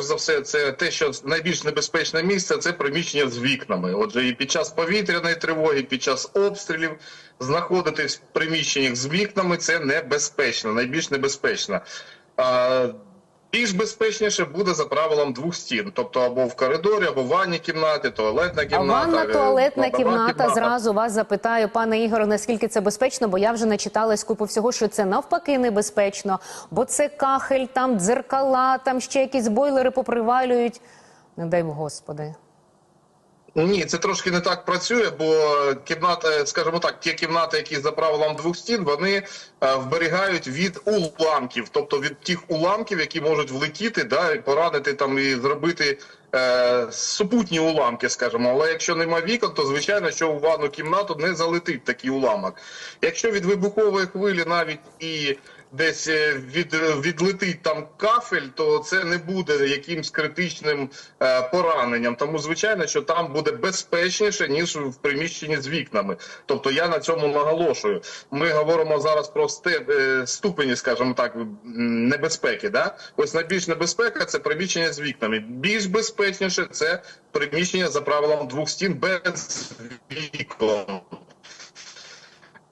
перш за все, це те, що найбільш небезпечне місце це приміщення з вікнами. Отже, і під час повітряної тривоги, і під час обстрілів знаходитись в приміщеннях з вікнами це небезпечно, найбільш небезпечно. Більш безпечніше буде за правилом двох стін, тобто або в коридорі, або в ванній кімнаті, туалетна А кімната. ванна, е, туалетна кімната, кімната. Зразу вас запитаю, пане Ігоре, наскільки це безпечно, бо я вже начиталась купу всього, що це навпаки небезпечно, бо це кахель, там дзеркала, там ще якісь бойлери попривалюють. Не дай Господи. Ні, це трошки не так працює, бо кімната, скажімо так, ті кімнати, які за правилом двох стін, вони е, вберігають від уламків, тобто від тих уламків, які можуть влетіти, да, і поранити там і зробити е, супутні уламки, скажімо. Але якщо нема вікон, то звичайно, що у ванну кімнату не залетить такий уламок. Якщо від вибухової хвилі навіть і десь е, від, відлетить там кафель, то це не буде якимсь критичним е, пораненням. Тому звичайно, що там буде безпечніше ніж в приміщенні з вікнами. Тобто я на цьому наголошую. Ми говоримо зараз про сте, е, ступені, скажімо так, небезпеки. Да? Ось найбільш небезпека це приміщення з вікнами. Більш безпечніше це приміщення за правилом двох стін без вікон.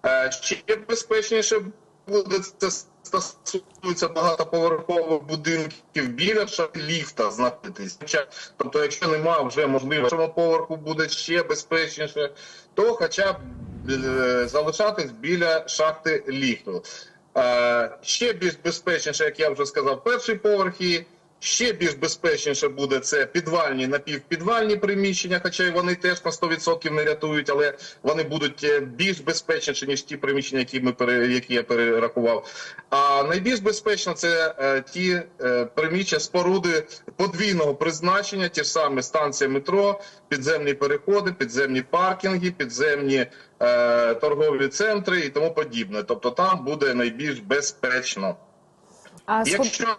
Е, Ще безпечніше буде це стосується багатоповерхових будинків біля ліфта знаходитись. Тобто, якщо немає вже можливо, поверху буде ще безпечніше, то хоча б е, залишатись біля шахти ліфту. Е, ще більш безпечніше, як я вже сказав, перший поверх і Ще більш безпечніше буде це підвальні напівпідвальні приміщення, хоча й вони теж на 100% не рятують, але вони будуть е, більш безпечніші ніж ті приміщення, які ми які я перерахував. А найбільш безпечно це е, ті е, приміщення споруди подвійного призначення, ті ж самі станція метро, підземні переходи, підземні паркінги, підземні е, торгові центри і тому подібне. Тобто там буде найбільш безпечно. А Якщо